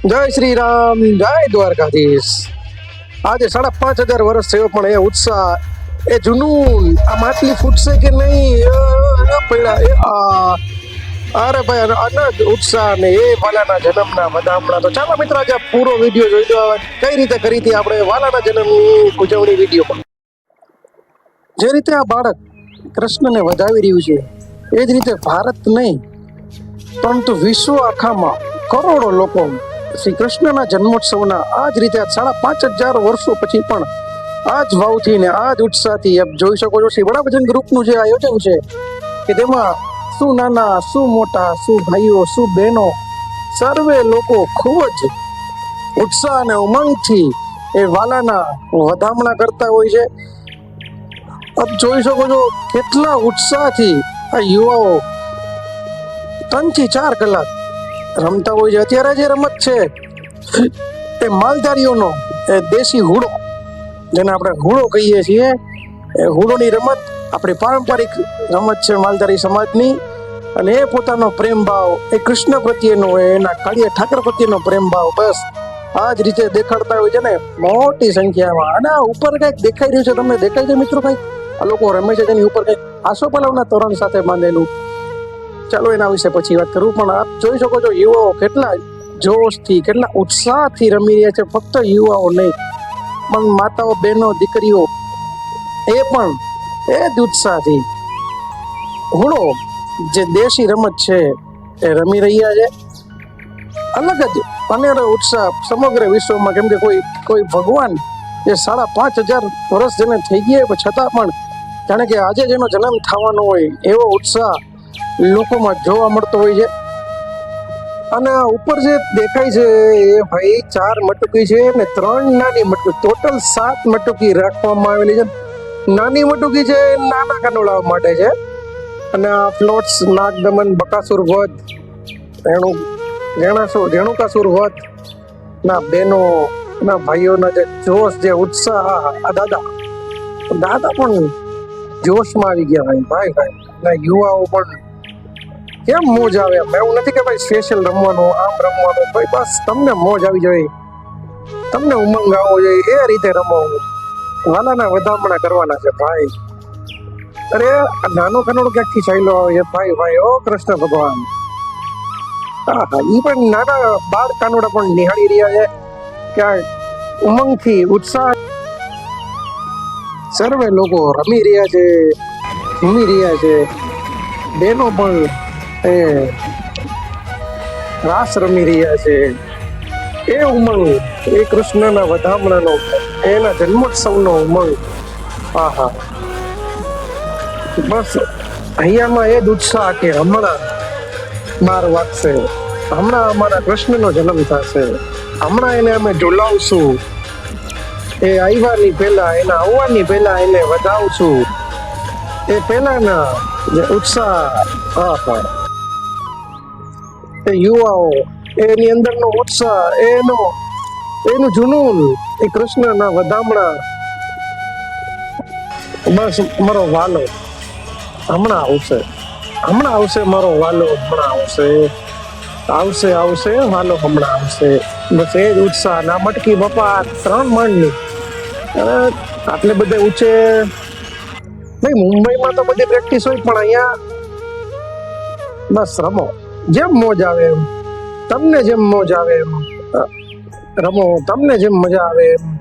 જય શ્રી રામ જય દ્વારકાધીશ. આજે સાડા પાંચ હજાર વર્ષ થયો, પણ એ ઉત્સાહ, એ જુનૂન, આ માટલી ફૂટશે કે નહીં પડ્યા, એ આ અરે ભાઈ અનજ ઉત્સાહ ને એ વાલાના જન્મના વધામણા તો ચાલો મિત્ર, આજે પૂરો વીડિયો જોઈ લો. કઈ રીતે કરી હતી આપણે વાલાના જન્મની ઉજવણી વીડિયો પણ. જે રીતે આ બાળક કૃષ્ણને વધાવી રહ્યું છે, એ જ રીતે ભારત નહીં, પરંતુ વિશ્વ આખામાં કરોડો લોકો શ્રી કૃષ્ણના જન્મોત્સવના આ જ રીતે સાડા પાંચ હજાર વર્ષો પછી પણ આ જ ભાવથી ને આ જ ઉત્સાહથી આપ જોઈ શકો છો. શ્રી વડાભજન ગ્રુપનું જે આયોજન છે કે તેમાં શું નાના, શું મોટા, શું ભાઈઓ, શું બહેનો, સર્વે લોકો ખૂબ જ ઉત્સાહ અને ઉમંગથી એ વાલાના વધામણા કરતા હોય છે. આપ જોઈ શકો છો કેટલા ઉત્સાહથી આ યુવાઓ ત્રણથી ચાર કલાક રમતા હોય છે. અત્યારે જે રમત છે, એ માલધારીઓનો, એ દેશી હુડો, જેને આપણે હુડો કહીએ છીએ, એ હુડોની રમત આપણી પારંપરિક રમત છે માલધારી સમાજની. અને એ પોતાનો પ્રેમ ભાવ, એ કૃષ્ણ પ્રત્યેનો એના કાળિયા ઠાકર પ્રત્યેનો પ્રેમ ભાવ, બસ, આ જ રીતે દેખાડતા હોય છે ને, મોટી સંખ્યામાં. અને આ ઉપર કંઈક દેખાઈ રહ્યું છે, તમને દેખાય છે મિત્રો કંઈક? આ લોકો રમે છે તેની ઉપર કંઈક આસોપાલવના તોરણ સાથે બાંધેલું. ચાલો એના વિશે પછી વાત કરું. પણ આપ જોઈ શકો છો, યુવાઓ કેટલા જોશથી, કેટલા ઉત્સાહથી રમી રહ્યા છે. ફક્ત યુવાઓ નહીં, પણ માતાઓ, બહેનો, દીકરીઓ, એ પણ એ જ ઉત્સાહથી. હુડો જે દેશી રમત છે, એ રમી રહ્યા છે. અલગ જ અનેરો ઉત્સાહ સમગ્ર વિશ્વમાં. કેમ કે કોઈ કોઈ ભગવાન જે સાડા પાંચ હજાર વર્ષ જેને થઈ ગયા છતાં પણ જાણે કે આજે જેનો જન્મ થવાનો હોય એવો ઉત્સાહ લોકોમાં જોવા મળતો હોય છે. અને ઉપર જે દેખાય છે, એ ભાઈ ચાર મટકી છે અને ત્રણ નાની મટકી, ટોટલ સાત મટકી રાખવામાં આવેલી છે. નાની મટકી છે નાના કાનોળા માટે છે. અને આ ફ્લોટ્સ નાગ દમન બકાસુર વધ, રેણુ, રેણાસુર, રેણુકાસુર વધ, ના બહેનો ના ભાઈઓના જે જોશ, જે ઉત્સાહ, આ દાદા દાદા પણ જોશમાં આવી ગયા ભાઈ ભાઈ ભાઈ, ના યુવાઓ પણ કેમ મોજ આવે? એવું નથી કે ભાઈ સ્પેશિયલ રમવાનું, આમ રમવાનું, ભાઈ બસ તમને મોજ આવી જોઈએ તમને ઉમંગ આવવો જોઈએ, એ રીતે રમો. વાલાના વધામણા કરવાના છે, ભાઈ. અરે નાનો કનોડો ક્યાંકથી ચાલ્યો આવે? છે ભાઈ ભાઈ, ઓ કૃષ્ણ ભગવાન. હા હા ઈ પણ નાના બાળ કાનોડા પણ નિહાળી રહ્યા છે. કે આ ઉમંગથી ઉત્સાહ સર્વે લોકો રમી રહ્યા છે ઝૂમી રહ્યા છે. બેનો પણ એ રાસ રમી રહ્યા છે. એ ઉમંગ, એ કૃષ્ણના વધામણાનો, એના જન્મોત્સવનો ઉમંગ. આહા. બસ, અહીંયામાં એ જ ઉત્સાહ કે હમણાં બાર વાગશે. હમણાં અમારા કૃષ્ણનો જન્મ થશે. હમણાં એને અમે ઝુલાવશું. એ આવવાની પહેલા, એના આવવાની પહેલા એને વધાવશું. એ પહેલાના ઉત્સાહ, આહા. યુવાઓ, એની અંદરનો ઉત્સાહ, એનો, એનું જુનૂન એ કૃષ્ણના વધામણા. બસ મારો વાલો હમણાં આવશે. હમણાં આવશે મારો વાલો, હમણાં આવશે. આવશે આવશે, વાલો હમણાં આવશે. બસ એ જ ઉત્સાહ, ના મટકી બપા, ત્રણ માળની. આટલે બધે ઊંચે ભાઈ, મુંબઈમાં તો બધી પ્રેક્ટિસ હોય પણ અહીંયા બસ રમો. જેમ મોજ આવે એમ. તમને જેમ મોજ આવે એમ. રમો, તમને જેમ મજા આવે એમ.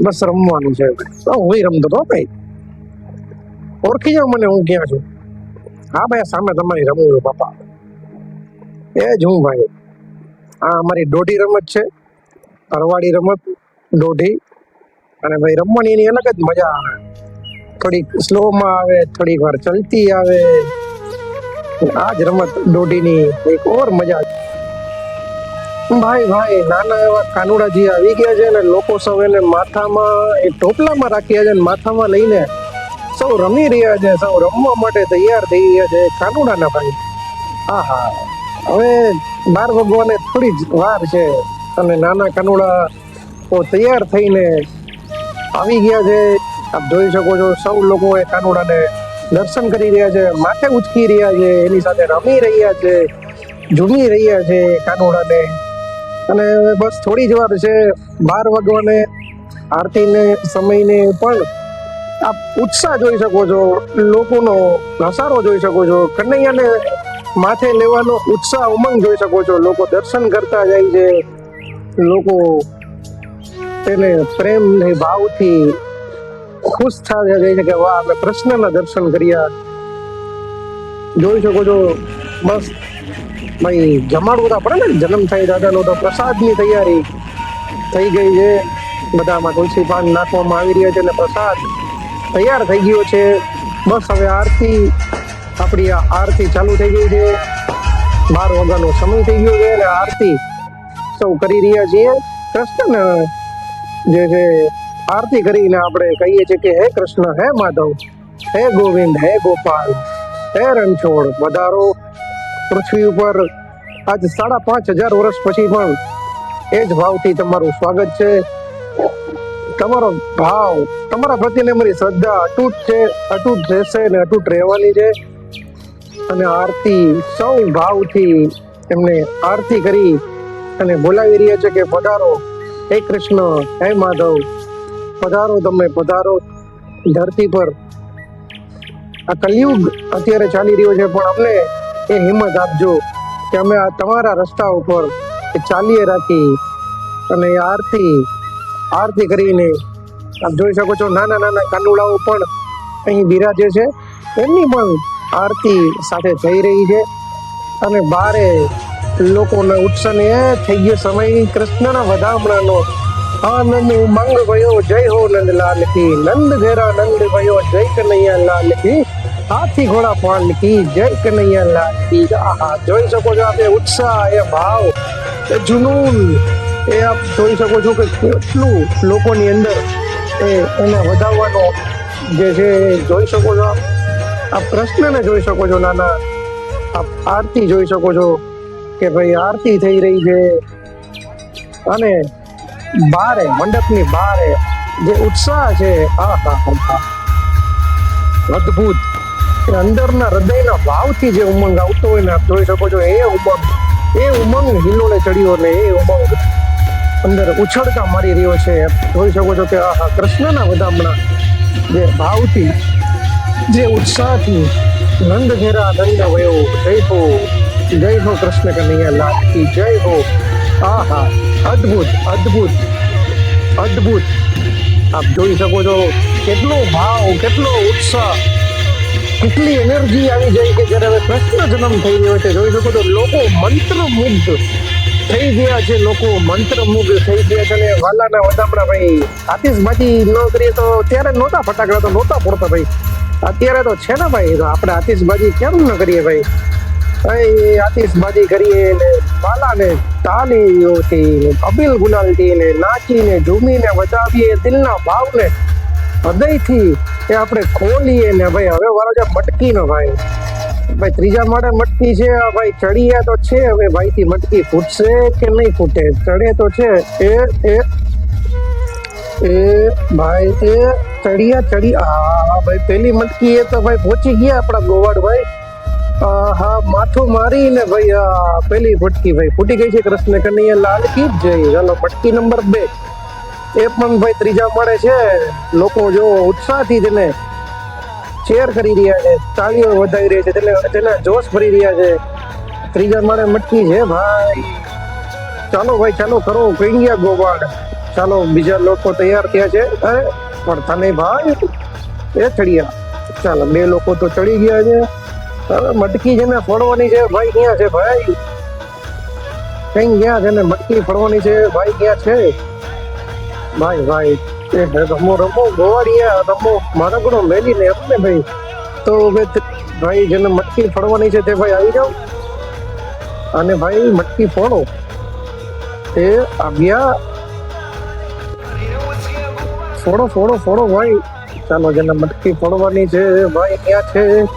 બસ રમવાનું છે હું રમતો તો ભાઈ. ઓળખી જાવ મને, હું ક્યાં છું? હા ભાઈ સામે તમારી રમવું છું, બાપા. એ જ હું ભાઈ. આ અમારી દોઢી રમત છે. અરવાડી રમત, દોઢી. અને ભાઈ, રમવાની એની અલગ જ મજા આવે. થોડીક સ્લોમાં આવે, થોડીક વાર ચલતી આવે. આ જ રમત દોઢીની એક ઓર મજા ભાઈ ભાઈ, નાના એવા કાનુડાજી આવી ગયા છે ને, લોકો સૌ એને માથામાં, એ ટોપલામાં રાખ્યા છે ને, માથામાં લઈને સૌ રમી રહ્યા છે, સૌ રમવા માટે તૈયાર થઈ રહ્યા છે કાનુડાના ભાઈ. હા હા હવે બાર ભગવાને થોડી જ વાર છે અને નાના કાનુડા તૈયાર થઈને આવી ગયા છે. આપ જોઈ શકો છો, સૌ લોકો એ કાનુડાને દર્શન કરી રહ્યા છે, માથે ઉચકી રહ્યા છે, એની સાથે રમી રહ્યા છે, ઝૂમી રહ્યા છે કાનોડાને. અને બસ થોડી જ વાર છે, બાર વાગવાને આરતીને સમયને પણ આપ ઉત્સાહ જોઈ શકો છો, લોકોનો ઘસારો જોઈ શકો છો, કનૈયાને માથે લેવાનો ઉત્સાહ, ઉમંગ જોઈ શકો છો. લોકો દર્શન કરતા જાય છે, લોકો તેને પ્રેમ ભાવથી ખુશ થયા જઈને કે વાહ, આપણે કૃષ્ણના દર્શન કર્યા. જોઈ શકો છો બસ ભાઈ, જમાડવું તો પડે ને, જન્મ થાય દાદાનો તો પ્રસાદની તૈયારી થઈ ગઈ છે. બધામાં તુલસી પાન નાખવામાં આવી રહ્યા છે અને પ્રસાદ તૈયાર થઈ ગયો છે. બસ હવે આરતી, આપણી આરતી ચાલુ થઈ ગઈ છે. બાર વાગ્યાનો સમય થઈ ગયો છે અને આરતી સૌ કરી રહ્યા છીએ. કૃષ્ણ જે છે આરતી કરીને આપણે કહીએ છીએ કે હે કૃષ્ણ, હે માધવ, હે ગોવિંદ, હે ગોપાલ, હે રણછોડ વધારો પૃથ્વી ઉપર આજ સાડા પાંચ હજાર વર્ષ પછી પણ એ જ ભાવથી તમારું સ્વાગત છે. તમારો ભાવ, તમારા પ્રત્યેની અમારી શ્રદ્ધા અતૂટ છે અતૂટ રહેશે અને અતૂટ રહેવાની છે. અને આરતી સૌ ભાવથી એમને આરતી કરી અને બોલાવી રહ્યા છે કે પધારો હે કૃષ્ણ, હે માધવ પધારો તમે, પધારો ધરતી પર. આ કલયુગ અત્યારે ચાલી રહ્યો છે, પણ અમને એ હિંમત આપજો કે અમે આ તમારા રસ્તા ઉપર ચાલીએ રાખી અને આરતી આરતી કરીને આપ જોઈ શકો છો, નાના નાના કાનુડાઓ પણ અહીં બિરાજે છે. એમની પણ આરતી સાથે થઈ રહી છે અને બારે લોકોના ઉત્સને એ થઈ ગયો સમય. કૃષ્ણના વધામણાનો આનંદ ઉમંગ ભયો જય હો નંદલાલ કી નંદ ઘેરા નંદ ભયો જય કનૈયા લાલ કી હાથી ઘોડા પાલ કી જય કનૈયા લાલ કી આહા જોઈ શકો છો આપણે ઉત્સાહ એ ભાવ એ જુનૂન એ આપ જોઈ શકો છો કે કેટલું લોકોની અંદર એ એને વધાવવાનો જે છે જોઈ શકો છો આપ. આપ કૃષ્ણને જોઈ શકો છો, નાના. આપ આરતી જોઈ શકો છો કે ભાઈ આરતી થઈ રહી છે. અને બારે, મંડપની બારે, જે ઉત્સાહ છે આ હા હા હા. અદ્ભુત. અંદરના હૃદયના ભાવથી જે ઉમંગ આવતો હોય ને, આપ જોઈ શકો છો, એ ઉમંગ એ ઉમંગ હિલોને ચડ્યો ને એ ઉમંગ અંદર ઉછળતા મારી રહ્યો છે. જોઈ શકો છો કે આ હા, કૃષ્ણના વધામણા જે ભાવથી, જે ઉત્સાહથી નંદ ઘેરા નંદ વયો. જય હો જય હો, કૃષ્ણ કનૈયા લાલ જય હો. આ હા. અદ્ભુત અદ્ભુત. અદ્ભુત. આપ જોઈ શકો છો કેટલો ભાવ, કેટલો ઉત્સાહ. કેટલી એનર્જી આવી જાય કે જ્યારે હવે કૃષ્ણ જન્મ થઈ રહ્યો છે. જોઈ શકો છો, લોકો મંત્રમુગ્ધ થઈ ગયા છે. લોકો મંત્રમુગ્ધ થઈ ગયા છે અને વાલાના વડાપડા ભાઈ આતિશબાજી ન કરીએ તો ત્યારે નહોતા ફટાકડા, તો નહોતા પડતા ભાઈ. અત્યારે તો છે ને ભાઈ તો આપણે આતિશબાજી કેમ ન કરીએ ભાઈ? ભાઈ, આતિશબાજી કરીએ ને વાલાને તાલીઓથી ગુલાલથી ને નાચીને, ઝૂમીને વધાવીએ દિલના ભાવને હૃદયથી એ આપણે ખોલીએ ને ભાઈ, હવે વારો છે મટકીનો ભાઈ. ભાઈ, ત્રીજા માળે મટકી છે, આ ભાઈ ચડિયા તો છે, હવે ભાઈથી મટકી ફૂટશે કે નહીં ફૂટે? ચડે તો છે. એ એ એ, ભાઈ, એ ચડિયા ચડી, આ ભાઈ, પેલી મટકી એ તો ભાઈ પહોંચી ગયા આપણા ગોવાડ ભાઈ. હા માથું મારીને ભાઈ, આ પેલી ફટકી ભાઈ ફૂટી ગઈ છે કૃષ્ણ કનૈયા લાલ કી જઈ ચાલો મટકી નંબર બે. એ પણ ભાઈ ત્રીજા માળે છે. લોકો જો ઉત્સાહથી તેને શેર કરી રહ્યા છે. તાળીઓ વધાવી રહ્યા છે. તેને તેના જોશ ભરી રહ્યા છે. ત્રીજા માળે મટકી છે, ભાઈ. ચાલો ભાઈ, ચાલો કરો કઈ ગયા ગોવાડ ચાલો, બીજા લોકો તૈયાર થયા છે. અરે પડતા ભાઈ, એ ચડ્યા. ચાલો, બે લોકો તો ચડી ગયા છે. હવે મટકી ને ફોડવાની છે, ભાઈ ક્યાં છે ભાઈ? કઈ ગયા છે ને મટકી ફોડવાની છે, ભાઈ ક્યાં છે? ભાઈ ભાઈ, એ રમો રમો ગોવાડિયા રમો. મારા મેલીને એમ ને ભાઈ. તો હવે ભાઈ જેને મટકી ફોડવાની છે તે ભાઈ આવી જાઓ. અને ભાઈ મટકી ફોડો. તે આવ્યા. ફોડો ફોડો ફોડો, ભાઈ. ચાલો, જેને મટકી ફોડવાની છે, ભાઈ ક્યાં છે?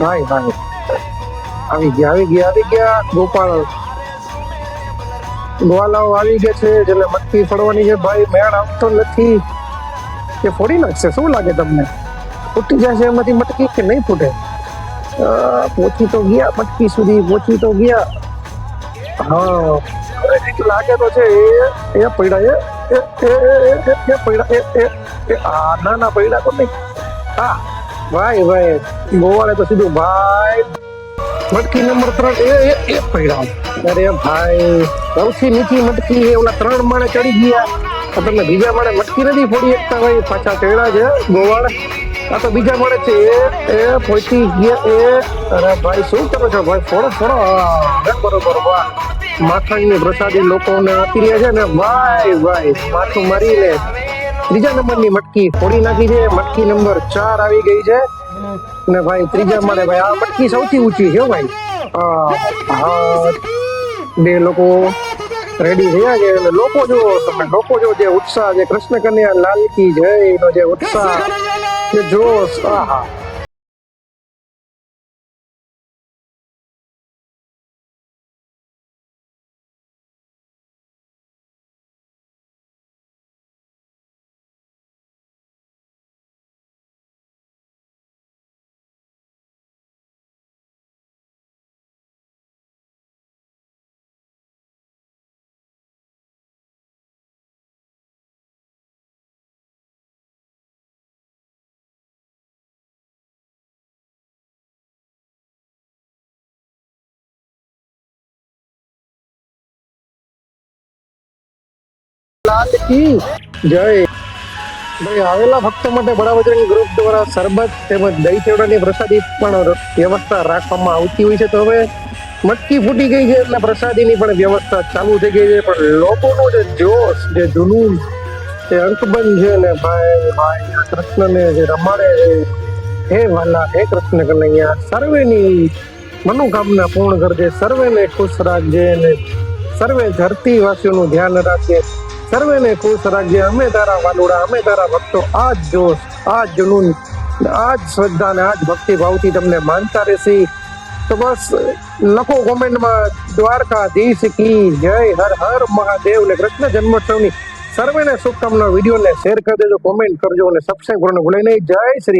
ભાઈ ભાઈ. આવી ગયા આવી ગયા આવી ગયા. ગોપાલ ગોવાલાઓ આવી ગયા છે, જેને મટકી ફોડવાની છે. ભાઈ, મેળ આવતો નથી. કે ફોડી નાખશે. શું લાગે તમને? ફૂટી જશે એમાંથી મટકી કે નહીં ફૂટે? પહોંચી તો ગયા મટકી સુધી પહોંચી તો ગયા. હા. લાગે તો છે, એ એ પડ્યા એ એ એ એ એ આ, ના ના પડ્યા તો નહીં. હા. ભાઈ ભાઈ, ગોવાળે તો સીધું ભાઈ. મટકી નંબર ત્રણ, એ એ પડ્યા અરે ભાઈ, સૌથી નીચી મટકી એ ઓલા ત્રણ માળે ચડી ગયા. તો તમે બીજા માળે મટકી નથી ફોડી શકતા, ભાઈ, પાછા ચડ્યા છે, ગોવાળ. આ તો બીજા માળે છે, એ એ પહોંચી ગયા, એ. અરે ભાઈ, શું કરો છો, ભાઈ, ફોડો ફોડો. બરોબર, વાહ. માથાની પ્રસાદી લોકોને આપી રહ્યા છે ને, ભાઈ ભાઈ, માથું મારીને ત્રીજા નંબરની મટકી ફોડી નાખી છે. મટકી નંબર ચાર આવી ગઈ છે. ને ભાઈ ત્રીજા માળે ભાઈ આ મટકી સૌથી ઊંચી છે ભાઈ. બે લોકો રેડી થયા છે. અને લોકો જો, તમે લોકો જો જે ઉત્સાહ જે કૃષ્ણ કન્યા લાલકી જય નો જે ઉત્સાહ, જે જોશ, આહા. કી જય. ભાઈ, આવેલા ભક્તો માટે બળાબજરંગ ગ્રુપ દ્વારા શરબત તેમજ દહીં ચેવડાની પ્રસાદી પણ વ્યવસ્થા રાખવામાં આવતી હોય છે. તો હવે મટકી ફૂટી ગઈ છે એટલે પ્રસાદીની પણ વ્યવસ્થા ચાલુ થઈ ગઈ છે. પણ લોકોનો જે જોશ, જે જુનૂન, જે અંકબન છે ને ભાઈ ભાઈ કૃષ્ણને જે રમાડે છે. હે વાલા, હે કૃષ્ણ કનૈયા, સર્વેની મનોકામના પૂર્ણ કરજે. સર્વેને ખુશ રાખજે ને સર્વે ધરતીવાસીઓનું ધ્યાન રાખજે. સર્વેને ખુશ રાખજે. અમે તારા વાલુડા, અમે તારા ભક્તો. આ જ જોશ આ જ જુનૂન આ જ શ્રદ્ધા ને આ જ ભક્તિ ભાવથી તમને માનતા રહેશે. તો બસ, લખો કોમેન્ટમાં, દ્વારકાધીશ કી જય, હર હર મહાદેવ ને કૃષ્ણ જન્મોત્સવની સર્વેને શુભકામના વિડીયોને શેર કરી દેજો, કોમેન્ટ કરજો અને સબસ્ક્રાઈબ કરવાનું ભૂલે નહીં. જય શ્રી